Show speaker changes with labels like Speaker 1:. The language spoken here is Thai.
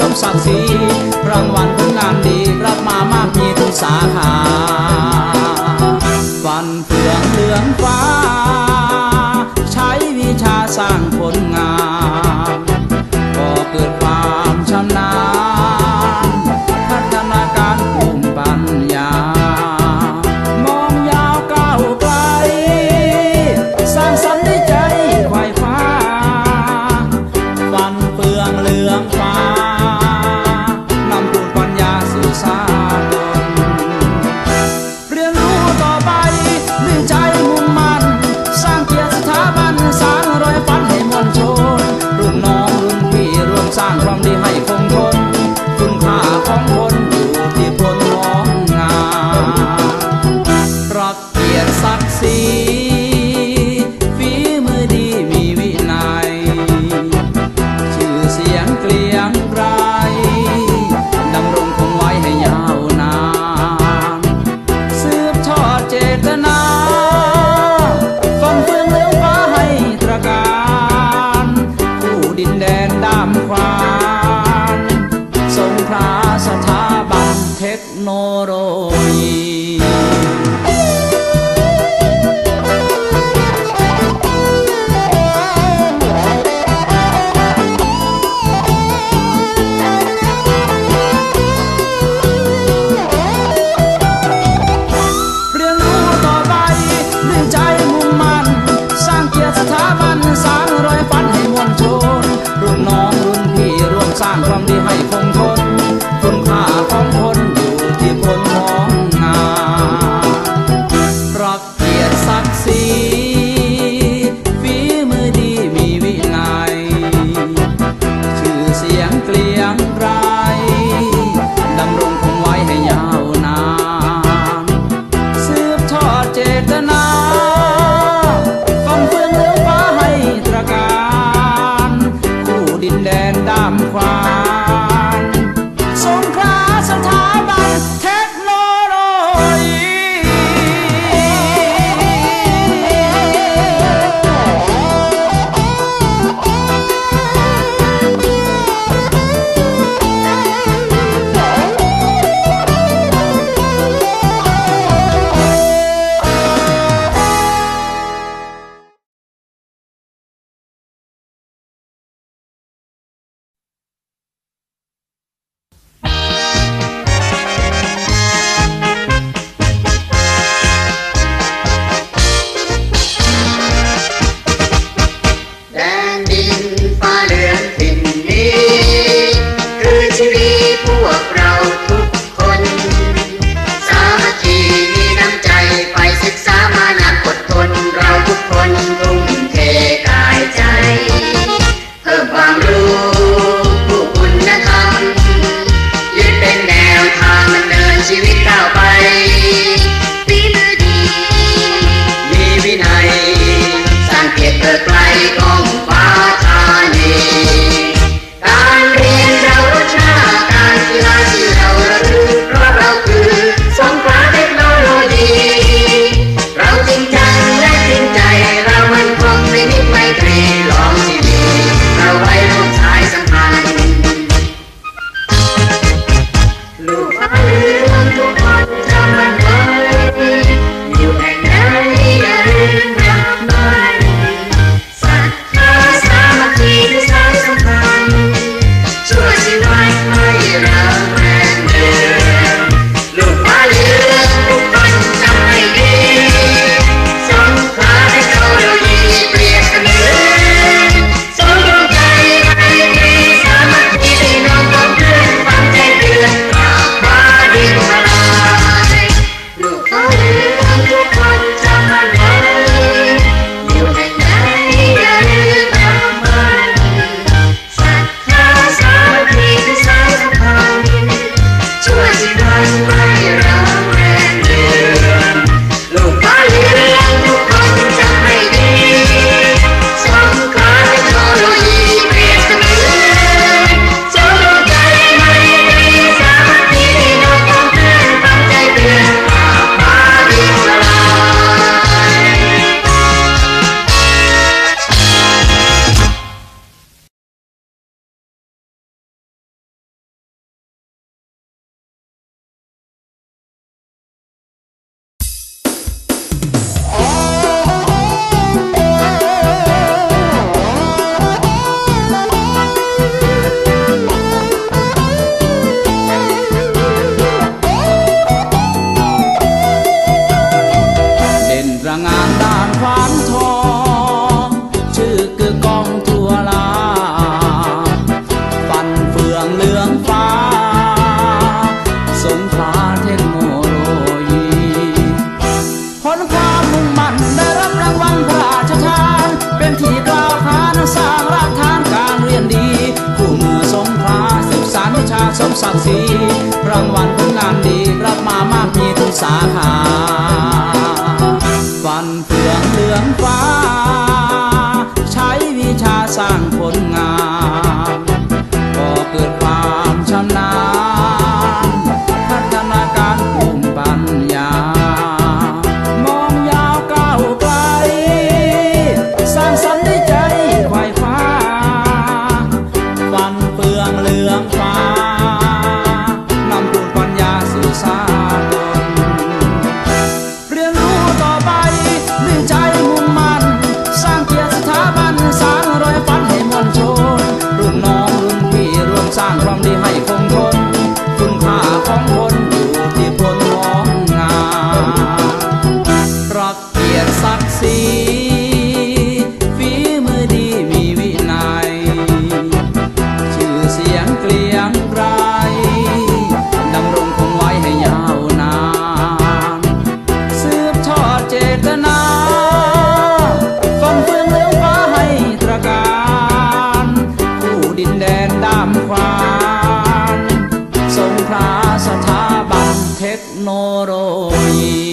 Speaker 1: สมศักดิ์ศรีรางวัลผลงานดีรับมามากมีทุกสาขาฟันเฟืองเหลืองฟ้า ใช้วิชาสร้างผลงานก็เกิดความชำนาญพัฒนาการภูมิปัญญา มองยาวก้าวไกล สร้างสรรค์ด้วยใจไขว่คว้าฟันเฟืองเหลืองฟ้า 风光。我 สีรางวัลผลงานดีรับมามากมีทุกสาขาฟันเฟืองเหลืองฟ้า ใช้วิชาสร้างผลงาน เสียงเกลียงไกรดำรงคงไว้ให้ยาวนาน สืบทอดเจตนาฟันเฟืองเหลืองฟ้าให้ตระการผู้ดินแดนดำควานสงขลาสถาบันเทคโนโลยี